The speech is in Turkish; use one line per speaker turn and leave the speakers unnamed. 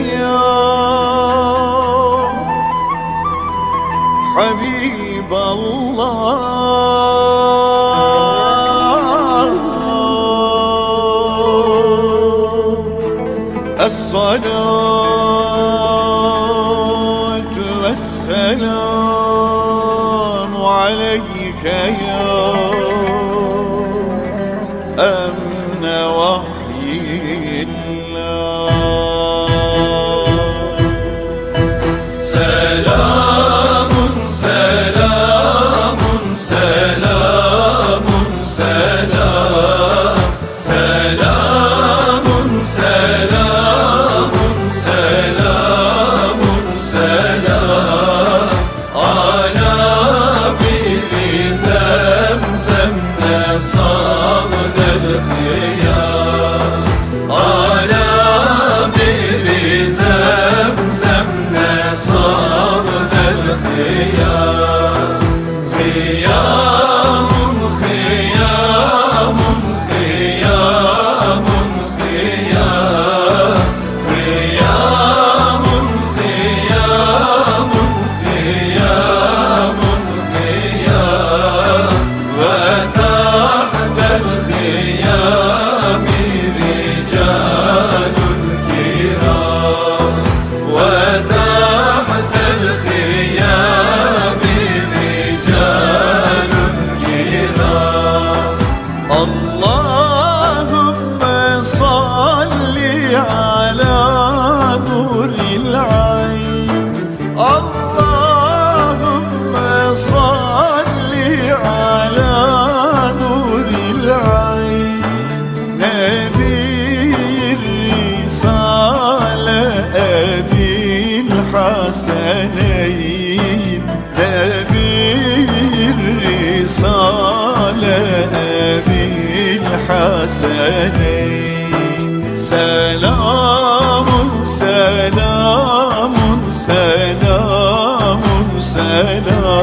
ya Habib Allah Es-salatu ve-selam aleyke ya Emne ve selamun selam Selamun selamun selamun. Selam Ala bibi zemzem ne sadır hıyar Ala bibi zemzem ne sadır hıyar اللهم صل على نور العين. نبي الرسالة أبي الحسنين. نبي الرسالة أبي الحسنين. سلام selam